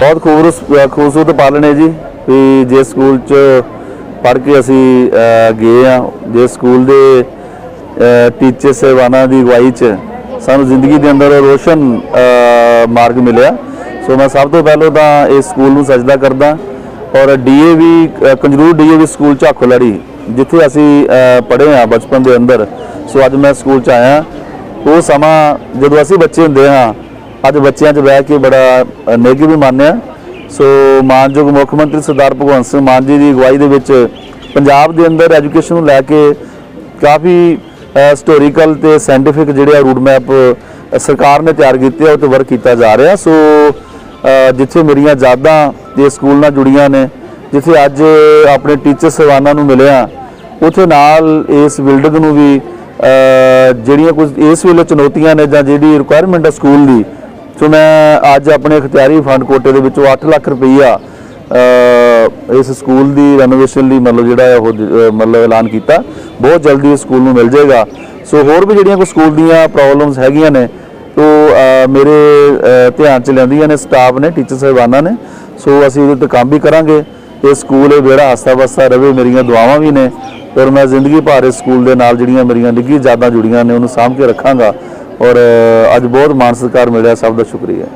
ਬਹੁਤ ਖੂਬਸੂਰਤ ਖੂਬਸੂਰਤ ਪਾਲਣ ਹੈ ਜੀ। ਵੀ ਜੇ ਸਕੂਲ ਚ ਪੜ੍ਹ ਕੇ ਅਸੀਂ ਗਏ ਆ ਜੇ ਸਕੂਲ ਦੇ ਟੀਚਰ ਸਹਿਬਾਨਾਂ ਦੀ ਅਗਵਾਈ ਚ ਸਾਨੂੰ ਜ਼ਿੰਦਗੀ ਦੇ ਅੰਦਰ ਰੋਸ਼ਨ ਮਾਰਗ ਮਿਲਿਆ। ਸੋ ਮੈਂ ਸਭ ਤੋਂ ਪਹਿਲਾਂ ਤਾਂ ਇਸ ਸਕੂਲ ਨੂੰ ਸਜਦਾ ਕਰਦਾ ਔਰ DAV Kanjrur DAV school Jhakolari, ਜਿੱਥੇ ਅਸੀਂ ਪੜ੍ਹੇ ਆ ਬਚਪਨ ਦੇ ਅੰਦਰ। ਸੋ ਅੱਜ ਮੈਂ ਸਕੂਲ ਚ ਆਇਆ ਉਹ ਸਮਾਂ ਜਦੋਂ ਅਸੀਂ ਬੱਚੇ ਹੁੰਦੇ ਹਾਂ ਅੱਜ ਬੱਚਿਆਂ 'ਚ ਬਹਿ ਕੇ ਬੜਾ ਅ, ਨਿੱਘ ਵੀ ਮੰਨਿਆ ਸੋ ਮਾਨਯੋਗ ਮੁੱਖ ਮੰਤਰੀ ਸਰਦਾਰ ਭਗਵੰਤ ਸਿੰਘ ਮਾਨ ਜੀ ਦੀ ਅਗਵਾਈ ਦੇ ਵਿੱਚ ਪੰਜਾਬ ਦੇ ਅੰਦਰ ਐਜੂਕੇਸ਼ਨ ਨੂੰ ਲੈ ਕੇ ਕਾਫੀ ਹਿਸਟੋਰੀਕਲ ਤੇ ਸਾਇੰਟੀਫਿਕ ਜਿਹੜੇ ਆ ਰੂਟ ਮੈਪ ਸਰਕਾਰ ਨੇ ਤਿਆਰ ਕੀਤੇ ਆ ਉਹ ਤੇ ਵਰਕ ਕੀਤਾ ਜਾ ਰਿਹਾ। ਸੋ ਜਿੱਥੇ ਮੇਰੀਆਂ ਯਾਦਾਂ ਤੇ ਸਕੂਲ ਨਾਲ ਜੁੜੀਆਂ ਨੇ ਜਿੱਥੇ ਅੱਜ ਆਪਣੇ ਟੀਚਰ ਸਹਿਬਾਨਾਂ ਨੂੰ ਮਿਲਿਆ ਉਥੇ ਨਾਲ ਇਸ ਬਿਲਡਿੰਗ ਨੂੰ ਵੀ ਜਿਹੜੀਆਂ ਕੁਝ ਇਸ ਵੇਲੇ ਚੁਣੌਤੀਆਂ ਨੇ ਜਾਂ ਜਿਹੜੀ ਰਿਕੁਆਇਰਮੈਂਟ ਆ ਸਕੂਲ ਦੀ ਸੋ ਮੈਂ ਅੱਜ ਆਪਣੇ ਖਿਆਰੀ ਫੰਡ ਕੋਟੇ ਦੇ ਵਿੱਚੋਂ 8 ਲੱਖ ਰੁਪਈਆ ਇਸ ਸਕੂਲ ਦੀ ਰੈਨੋਵੇਸ਼ਨ ਲਈ ਮਤਲਬ ਜਿਹੜਾ ਹੈ ਉਹ ਮਤਲਬ ਐਲਾਨ ਕੀਤਾ। ਬਹੁਤ ਜਲਦੀ ਇਸ ਸਕੂਲ ਨੂੰ ਮਿਲ ਜਾਏਗਾ। ਸੋ ਹੋਰ ਵੀ ਜਿਹੜੀਆਂ ਕੋਈ ਸਕੂਲ ਦੀਆਂ ਪ੍ਰੋਬਲਮਸ ਹੈਗੀਆਂ ਨੇ ਉਹ ਮੇਰੇ ਧਿਆਨ ਚ ਲੈਂਦੀਆਂ ਨੇ ਸਟਾਫ ਨੇ ਟੀਚਰ ਸਾਹਿਬਾਨਾਂ ਨੇ। ਸੋ ਅਸੀਂ ਉਹਦੇ ਤੇ ਕੰਮ ਵੀ ਕਰਾਂਗੇ। ਇਹ ਸਕੂਲ ਇਹ ਵਿਹੜਾ ਹੱਸਦਾ ਵਸਦਾ ਰਵੇ, ਮੇਰੀਆਂ ਦੁਆਵਾਂ ਵੀ ਨੇ। ਔਰ ਮੈਂ ਜ਼ਿੰਦਗੀ ਭਰ ਇਸ ਸਕੂਲ ਦੇ ਨਾਲ ਜਿਹੜੀਆਂ ਮੇਰੀਆਂ ਨਿੱਘੀ ਯਾਦਾਂ ਜੁੜੀਆਂ ਨੇ, ਉਹਨੂੰ ਸਾਂਭ ਕੇ ਰੱਖਾਂਗਾ। ਔਰ ਅੱਜ ਬਹੁਤ ਮਾਣ ਸਤਿਕਾਰ ਮਿਲਿਆ ਸਭ ਦਾ ਸ਼ੁਕਰੀਆ।